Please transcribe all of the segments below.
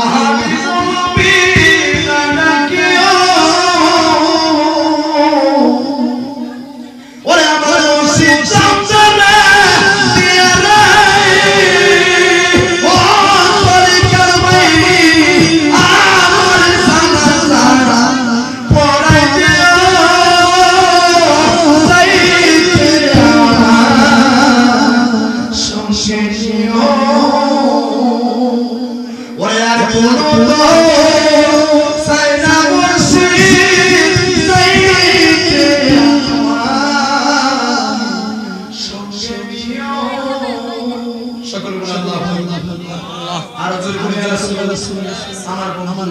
আরে আমার আমার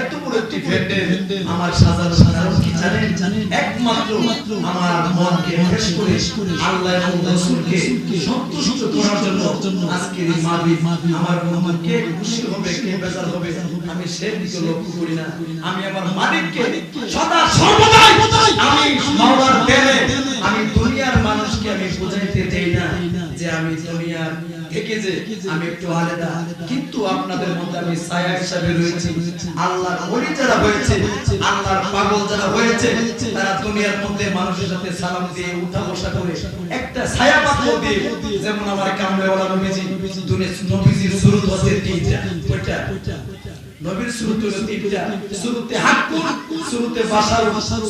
এত বড় একটি ভেন্ডে আমার সাজার সাজার কি জানেন? একমাত্র আমার মনকে ফ্রেশ করে আল্লাহ এবং রাসূলকে সন্তুষ্ট করার জন্য আজকের এই মাহফিল আমার আমার কে খুশি হবে কে বেজার হবে আমি সেই দিকে লক্ষ্য করি না। আমি আমার মালিককে সদা সর্বদাই আমি মাওলার দেনে আমি দুনিয়ার মানুষকে আমি বোঝাইতে চাই না। আমি দুনিয়ার থেকে যে আমি একটু আলাদা। কিন্তু আপনাদের মধ্যে আমি ছায়া হিসাবে রয়েছি। আল্লাহর ওলি যারা হয়েছে, আল্লাহর পাগল যারা হয়েছে, তারা দুনিয়ার মধ্যে মানুষের সাথে সালাম দিয়ে, উঠা বসা করে একটা ছায়া পাত্র দিয়ে, যেমন আমার কামড়েওয়ালা নবীজি দুনিয়া নবীজির শুরু হচ্ছে তিনটা। কয়টা নবীর শুরুতে হলো তিনটা শুরুতে হাক্কুন শুরুতে বাশার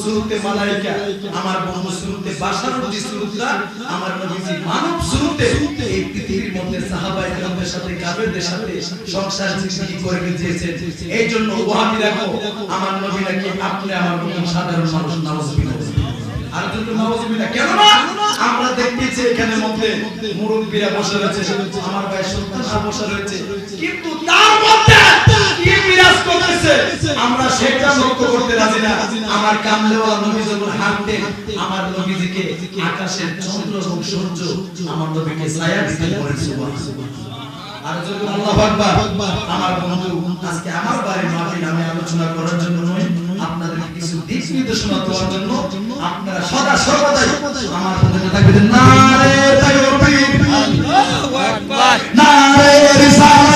শুরুতে মালাইকা। আমার শুরুতে বাশার শুরুটা আমার মানব শুরুতে এই পৃথিবীর মধ্যে সাহাবায়ে কেরামদের সাথে, কাফেরদের সাথে সংসার জিন্দগি করে জন্য দেখো, আমার নবী নাকি আপনি আমার মতন সাধারণ মানুষ আর নাউজুবিল্লাহ, কেন না? আমরা দেখতেছি এখানে মধ্যে মুরব্বিরা বসে রয়েছে। আমার ভাই সন্তানরা বসে রয়েছে। কিন্তু তার মধ্যে কি বিরাজ করতেছে। আমরা সেটা লক্ষ্য করতে রাজি না। আমার কামলেওয়ালা নবী যখন হাঁটতেন আমার নবীজিকে আকাশের চন্দ্র এবং সূর্য আমার নবীকে ছায়া দিতে বলে আর যদি আল্লাহু আকবার। আমার বন্ধু আজকে আমার বাড়ির মাহফিল আমি আলোচনা করার জন্য নয় আপনাদেরকে কিছু দিক নির্দেশনা দেওয়ার জন্য আপনারা সদা সর্বদাই আমার পথে থাকবেন। নারে তাকবীর নারে রিসালাত।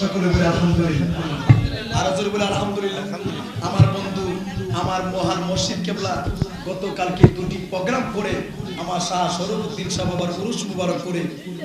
সকলে বলে আলহামদুলিল্লাহ। আরও বলে আলহামদুলিল্লাহ। আমার বন্ধু আমার মহান মসজিদ কেবলা গতকালকে দুটি প্রোগ্রাম করে আমার শাহ শরফুদ্দিন শাহ বাবার উরুস মুবারক করে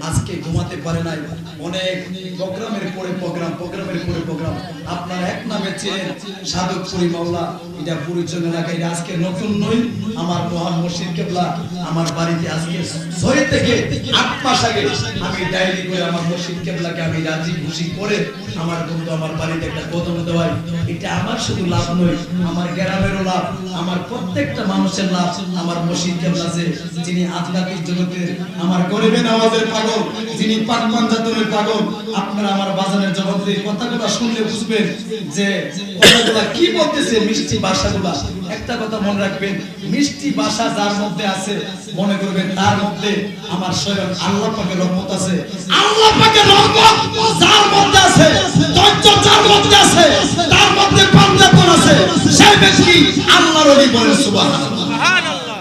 আজকে ঘুমাতে পারে নাই। অনেক প্রোগ্রামের পরে প্রোগ্রাম, প্রোগ্রামের পরে প্রোগ্রাম। আপনারা এক নামে চেনেন সাধকপুরি মাওলা। এটা পরিচয় এলাকায় আজকে নতুন নই। আমার মহান মসজিদ কেবলা আমার বাড়িতে আজকে ছয় থেকে আট মাস আগে আমি ডায়েরি করে আমার মসজিদ কেবলাকে আমি রাজি খুশি করে আমার বন্ধু আমার বাড়িতে একটা কদম দেওয়াই। এটা আমার শুধু লাভ নয়, আমার গ্রামেরও লাভ। আমার প্রত্যেকটা মানুষের লাভ আমার মসজিদ কেবলা যে যিনি আধ্যাত্মিক জগতের আমার গরিবে নামাজের পাগল, যিনি পাক পাঞ্জাতনের পাগল, আপনারা আমার বাজারের জগতে কথাগুলো শুনলে বুঝবেন যে কথাগুলো কি বলতেছে মিষ্টি ভাষাগুলা একটা কথা মনে রাখবেন, মিষ্টি ভাষা যার মধ্যে আছে, মনে করবেন তার মধ্যে আমার স্বয়ং আল্লাহ পাকের রহমত আছে। আল্লাহ পাকের রহমত যার মধ্যে আছে, ধৈর্য যার মধ্যে আছে, তার মধ্যে পাঞ্জাতন আছে। সেই ব্যক্তি আল্লাহর ওলি বলেন সুবহানাল্লাহ।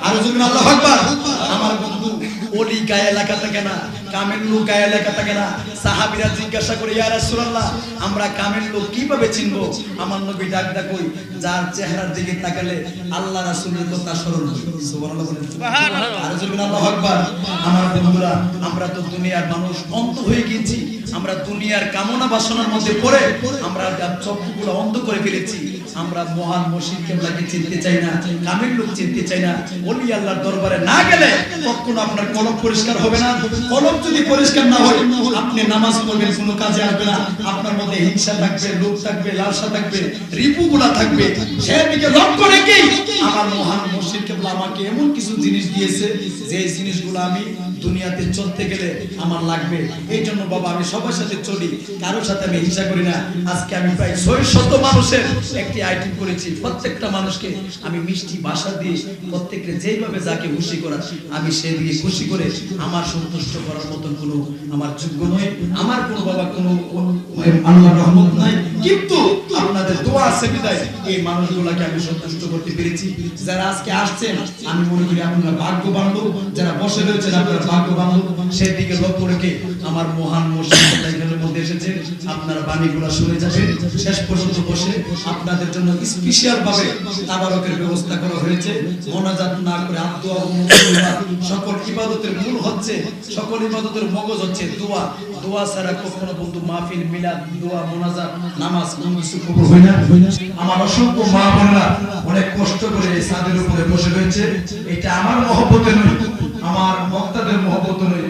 আর যদি আল্লাহ আকবার। আমার বন্ধু ওলি গায়ে এলাকা থাকে না লোক গায়ে এলাকা থাকে না। সাহাবীরা জিজ্ঞাসা করে ইয়া রাসূলুল্লাহ আমরা কামের লোক কীভাবে চিনবো? আমার নবী ডাক ডাক কই যার চেহারার দিকে তাকালে আল্লাহ রাসূলের কথা স্মরণ হয় সুবহানাল্লাহ বলেন। আর যদি আল্লাহ আকবার। আমার বন্ধুরা আমরা তো দুনিয়ার মানুষ অন্ত হয়ে গেছি আমরা দুনিয়ার কামনা বাসনার মধ্যে পড়ে আমরা চক্ষুগুলো অন্ধ করে ফেলেছি। আমরা মহান মসজিদ কেবলাকে চিনতে চাই না? কামের লোক চিনতে চাই না? ওলি আল্লাহর দরবারে না গেলে কখনো আপনার কলম পরিষ্কার হবে না? কলম যদি পরিষ্কার না হয়, আপনি নামাজ পড়বেন, কোনো কাজে আসবে না। আপনার মধ্যে হিংসা থাকবে, লোভ থাকবে, লালসা থাকবে, রিপুগুলা থাকবে। সেদিকে লক্ষ্য রেখেই আমার মহান মসজিদ কেবলা আমাকে এমন কিছু জিনিস দিয়েছে, যে জিনিসগুলো আমি দুনিয়াতে চলতে গেলে আমার লাগবে। এই জন্য বাবা, আমি সবার সাথে চলি, কারোর সাথে আমি হিংসা করি না। আজকে আমি প্রায় ছয় শত মানুষের একটি আইটেম করেছি। প্রত্যেকটা মানুষকে আমি মিষ্টি ভাষা দিয়ে প্রত্যেককে যেইভাবে যাকে খুশি করা, আমি সেদিকে খুশি করে আমার সন্তুষ্ট করার মতন কোনো আমার যোগ্য নয়। আমার কোনো বাবা কোনো আল্লাহর রহমত নাই কিন্তু আপনাদের দোয়া আছে বিদায়। এই মানুষগুলোকে আমি সন্তুষ্ট করতে পেরেছি। যারা আজকে আসছেন, আমি মনে করি আপনারা ভাগ্যবান বান্ধব যারা বসে রয়েছেন, আপনারা ভাগ্য বান্ধব সেদিকে লক্ষ্য রেখে আমার মহান মসজিদের মধ্যে এসেছে, আপনারা বাণীগুলো শুনে যাবেন শেষ পর্যন্ত বসে আপনাদের জন্য স্পেশাল ভাবে তাবারকের ব্যবস্থা করা হয়েছে। মোনাজাত না করে আদোয়া সকল ইবাদতের মূল হচ্ছে, সকল ইবাদতের মগজ হচ্ছে দোয়া। দোয়া ছাড়া কখনো বন্ধু মাহফিল, মিলাদ, দোয়া, মোনাজাত, নামাজ কোন কিছু কবুল হয় না। আমার অসংখ্য মা বোনেরা অনেক কষ্ট করে ছাদের উপরে বসে রয়েছে। এটা আমার মহব্বতে নয়, আমার বক্তাদের মহব্বত নয়।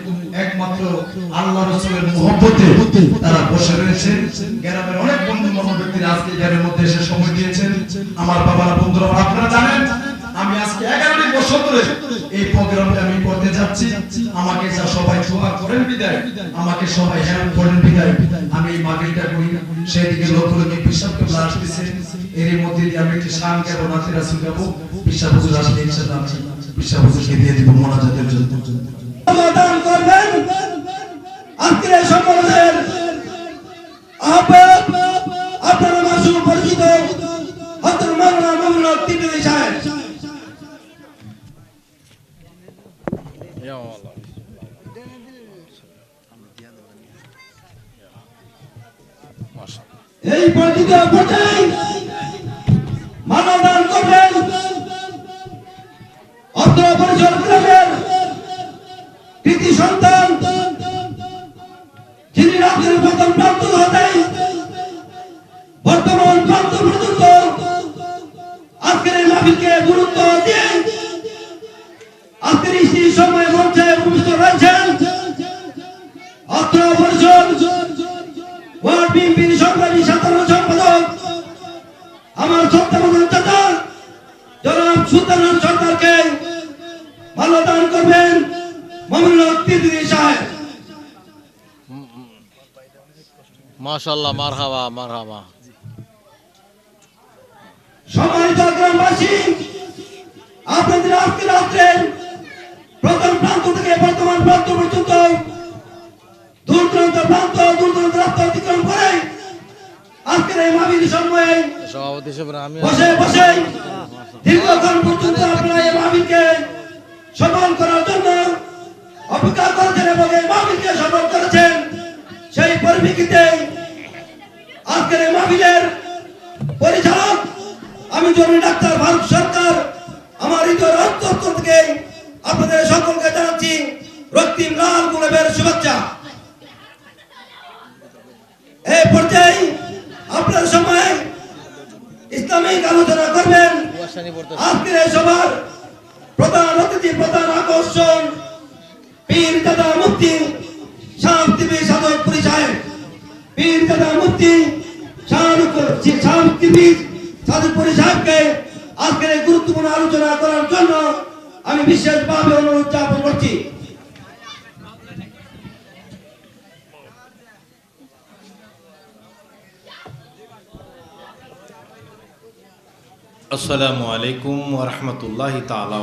আমাকে যা সবাই দোয়া করেন বিদায়, আমাকে সবাই হেল্প করেন বিদায়। আমি এই মাগরিটা করি। সেদিকে রেখে পিসাব কেবলা আসতেছে। এর মধ্যে দিয়ে আমি একটি শান গাবো হুজুর আসলে ইনশাআল্লাহ পিসাব হুজুরকে দিয়ে দিব মোনাজাতের জন্য। সমাধান করবেন। আজকের এই সম্মেলনের আহ্বায়ক আপনারা মাসুম পরিচিত হজরত মাওলানা এই পরিচিত পর্যায়ে মাশাআল্লাহ মারহাবা মারহাবা। সম্মানিত গ্রামবাসী আপনাদের আজকে রাত্রে প্রথম প্রান্ত থেকে বর্তমান প্রান্ত পর্যন্ত দূর দূরান্ত প্রান্ত দূর দূরান্ত রাস্তা অতিক্রম করে আজকের এই মাহফিল সময়ে সভাপতি হিসেবে আমি বসে বসে দীর্ঘক্ষণ পর্যন্ত আপনারা এই মাহফিলকে সফল করার জন্য অপেক্ষা করেছেন এবং এই মাহফিলকে সফল করেছেন। সেই পরিপ্রেক্ষিতে আজকের এই মাহফিলের পরিচালক, আমি জরুরি ডাক্তার ভারত সরকার। আমার হৃদয়ের থেকে আপনাদের সকলকে জানাচ্ছি, রক্তিম লাল গুণবের শুভেচ্ছা। এই পর্যায়ে আপনার সময় ইসলামিক আলোচনা করবেন। আজকের এই সভার প্রধান অতিথি, প্রধান আকর্ষণ পীর দাদা মুক্তি শান্তিবী সাধকপুরী সাহেব। পীর দাদা মুক্তি শান্তিবী সাধকপুরী সাহেবকে আজকের এই গুরুত্বপূর্ণ আলোচনা করার জন্য আমি বিশেষভাবে অনুরোধ জ্ঞাপন করছি। আসসালামু আলাইকুম তালা